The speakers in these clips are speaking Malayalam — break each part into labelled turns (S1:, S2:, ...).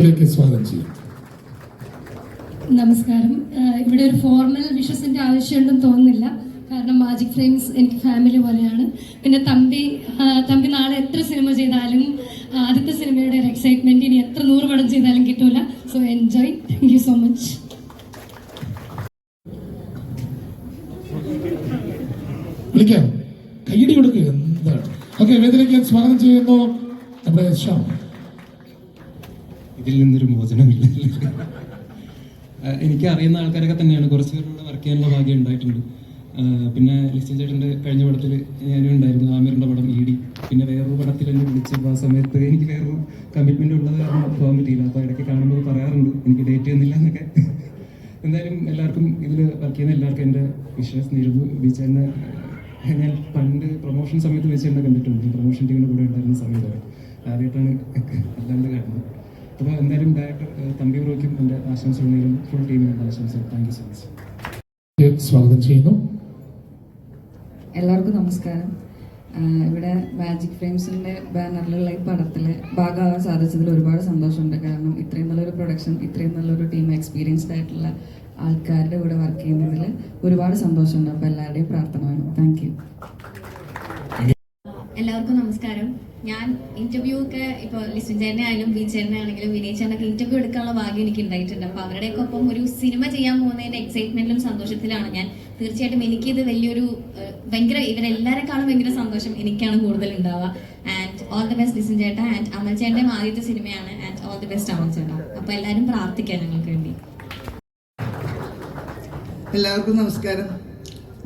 S1: സ്വാഗതം ചെയ്യും.
S2: നമസ്കാരം. ഇവിടെ ഒരു ഫോർമൽ വിഷസിന്റെ ആവശ്യമുണ്ടെന്ന് തോന്നുന്നില്ല. കാരണം മാജിക് ഫ്രെയിംസ് എനിക്ക് ഫാമിലി പോലെയാണ്. പിന്നെ തമ്പി തമ്പി നാളെ എത്ര സിനിമ ചെയ്താലും ആദ്യത്തെ സിനിമയുടെ ഒരു എക്സൈറ്റ്മെന്റ് ഇനി എത്ര നൂറ് പടം ചെയ്താലും കിട്ടൂല. So enjoy thank you so much
S1: വിളിക്കാം. കൈയടി കൊടുക്കുക. എന്താണ്? ഓക്കെ വേദിയിലേക്ക് ഞാൻ സ്വാഗതം ചെയ്യുന്നു. നമ്മുടെ ശ്യാം.
S3: ഇതിൽ നിന്നൊരു മോചനമില്ല. എനിക്ക് അറിയുന്ന ആൾക്കാരൊക്കെ തന്നെയാണ്. കുറച്ച് പേരോട് വർക്ക് ചെയ്യാനുള്ള ഭാഗ്യം ഉണ്ടായിട്ടുണ്ട്. പിന്നെ ലിസ്റ്റൻ ചേട്ടന്റെ കഴിഞ്ഞ പടത്തിൽ ഞാനും ഉണ്ടായിരുന്നു. ആമിറിന്റെ പടം ഇ ഡി പിന്നെ വേറൊരു പടത്തിൽ എന്നെ വിളിച്ചപ്പോൾ ആ സമയത്ത് എനിക്ക് വേറൊരു കമ്മിറ്റ്മെന്റ് ഉള്ളത് കാരണം പോകാൻ പറ്റിയില്ല. അപ്പോൾ ഇടയ്ക്ക് കാണുമ്പോൾ പറയാറുണ്ട് എനിക്ക് ഡേറ്റ് ചെയ്യുന്നില്ല എന്നൊക്കെ. എന്തായാലും എല്ലാവർക്കും ഇതിൽ വർക്ക് ചെയ്യുന്ന എല്ലാവർക്കും എന്റെ വിശ്വാസം നേരുന്നു ബീച്ചേനെ ഞാൻ പണ്ട് പ്രൊമോഷൻ സമയത്ത് വെച്ച് കണ്ടിട്ടുണ്ട്. പ്രൊമോഷൻ ടീമിന്റെ കൂടെ ഉണ്ടായിരുന്ന സമയത്ത്. ആദ്യമായിട്ടാണ് അല്ലാണ്ട് കാണുന്നത്. അപ്പോൾ എന്തായാലും ഡയറക്ടർ തമ്പി ബ്രോയ്ക്കും എന്റെ ആശംസകൾ നേരും ഫുൾ ടീമിനുള്ള ആശംസകൾ. താങ്ക് യു സോ മച്ച്
S1: സ്വാഗതം ചെയ്യുന്നു.
S4: എല്ലാവർക്കും നമസ്കാരം. ഇവിടെ മാജിക് ഫ്രെയിംസിന്റെ ബാനറിലുള്ള ഈ പടത്തിൽ ഭാഗമാകാൻ സാധിച്ചതിൽ ഒരുപാട് സന്തോഷമുണ്ട്. കാരണം ഇത്രയും നല്ലൊരു പ്രൊഡക്ഷൻ ഇത്രയും നല്ലൊരു ടീം എക്സ്പീരിയൻസ്ഡ് ആയിട്ടുള്ള ആൾക്കാരുടെ കൂടെ വർക്ക് ചെയ്യുന്നതിൽ ഒരുപാട് സന്തോഷമുണ്ട്. അപ്പോൾ എല്ലാവരുടെയും പ്രാർത്ഥന വേണം. താങ്ക് യു
S5: എല്ലാവർക്കും നമസ്കാരം. ഞാൻ ഇന്റർവ്യൂ ഒക്കെ ഇപ്പോൾ ചേട്ടനെ ആയാലും ചേട്ടനെ ആണെങ്കിലും വിനയ് ചേട്ടനൊക്കെ ഇന്റർവ്യൂ എടുക്കാനുള്ള ഭാഗ്യം എനിക്ക് ഉണ്ടായിട്ടുണ്ട്. അപ്പോൾ അവരുടെയൊക്കെ ഒപ്പം ഒരു സിനിമ ചെയ്യാൻ പോകുന്നതിന്റെ എക്സൈറ്റ്മെന്റിലും സന്തോഷത്തിലാണ് ഞാൻ. തീർച്ചയായിട്ടും എനിക്കിത് വലിയൊരു ഭയങ്കര ഇവരെല്ലാരെക്കാളും ഭയങ്കര സന്തോഷം എനിക്കാണ് കൂടുതൽ ഉണ്ടാവുക. And all the best listen ചേട്ട. ആൻഡ് അമൽ ചേട്ടന്റെ ആദ്യത്തെ സിനിമയാണ് and all the best Amal ചേട്ടാ. അപ്പോൾ എല്ലാരും പ്രാർത്ഥിക്കാം ഞങ്ങൾക്ക് വേണ്ടി.
S6: എല്ലാവർക്കും നമസ്കാരം.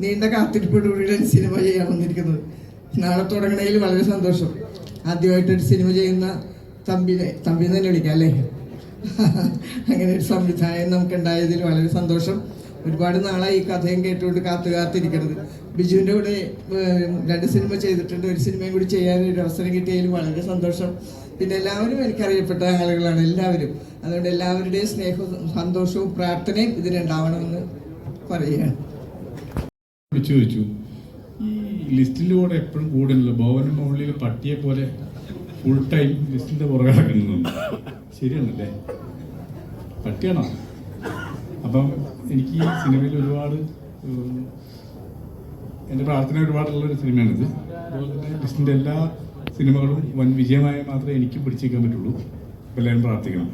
S6: നീണ്ട കാത്തിരിപ്പോടുകൂടിയാണ് സിനിമ ചെയ്യാൻ വന്നിരിക്കുന്നത്. നാളെ തുടങ്ങണതിൽ വളരെ സന്തോഷം. ആദ്യമായിട്ടൊരു സിനിമ ചെയ്യുന്ന തമ്പിനെ തമ്പി തന്നെ വിളിക്കാം അല്ലേ? അങ്ങനെ ഒരു സംവിധായകൻ നമുക്ക് ഉണ്ടായതിൽ വളരെ സന്തോഷം. ഒരുപാട് നാളായി ഈ കഥയും കേട്ടുകൊണ്ട് കാത്തു കാത്തിരിക്കുന്നത് ബിജുവിന്റെ കൂടെ രണ്ട് സിനിമ ചെയ്തിട്ടുണ്ട്. ഒരു സിനിമയും കൂടി ചെയ്യാൻ ഒരു അവസരം കിട്ടിയതിൽ വളരെ സന്തോഷം. പിന്നെ എല്ലാവരും എനിക്കറിയപ്പെട്ട ആളുകളാണ് എല്ലാവരും. അതുകൊണ്ട് എല്ലാവരുടെയും സ്നേഹവും സന്തോഷവും പ്രാർത്ഥനയും ഇതിനുണ്ടാവണമെന്ന് പറയുകയാണ്.
S7: ചോദിച്ചു. ഈ ലിസ്റ്റിലൂടെ എപ്പോഴും കൂടുതലല്ലോ ഭവനും മുകളിൽ പട്ടിയെ പോലെ ഫുൾ ടൈം ലിസ്റ്റിന്റെ പുറകെ കിടക്കുന്നുണ്ട് ശരിയാണല്ലേ? പട്ടിയാണോ? അപ്പം എനിക്ക് ഈ സിനിമയിൽ ഒരുപാട് എന്റെ പ്രാർത്ഥന ഒരുപാടുള്ളൊരു സിനിമയാണിത്. അതുപോലെ തന്നെ ലിസ്റ്റിന്റെ എല്ലാ സിനിമകളും വൻ വിജയമായ മാത്രമേ എനിക്ക് പിടിച്ചേക്കാൻ പറ്റുള്ളൂ. എല്ലാവരും പ്രാർത്ഥിക്കണം.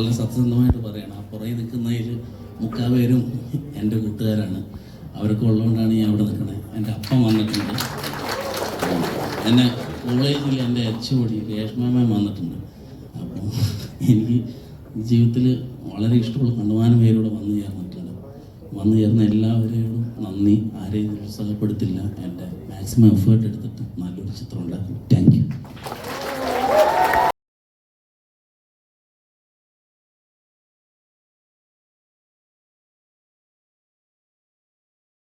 S8: വളരെ സത്യസന്ധമായിട്ട് പറയണം. ആ പുറകെ നിൽക്കുന്നതിൽ മുക്കാൽ പേരും എന്റെ കൂട്ടുകാരാണ്. അവരൊക്കെ ഉള്ളതുകൊണ്ടാണ് ഞാൻ അവിടെ നിൽക്കുന്നത് എന്റെ അപ്പം വന്നിട്ടുണ്ട്. എന്നെ കോളേജിൽ എന്റെ എച്ച് ഒടി രേഷ്മാമ വന്നിട്ടുണ്ട്. അപ്പോൾ എനിക്ക് ജീവിതത്തിൽ വളരെ ഇഷ്ടമുള്ള കണ്ടുമാനം പേരോട് വന്നു ചേർന്നിട്ടുണ്ട്. വന്നു ചേർന്ന എല്ലാവരെയോടും നന്ദി. ആരെയും നിരുത്സാഹപ്പെടുത്തില്ല എന്റെ മാക്സിമം എഫേർട്ട് എടുത്തിട്ട്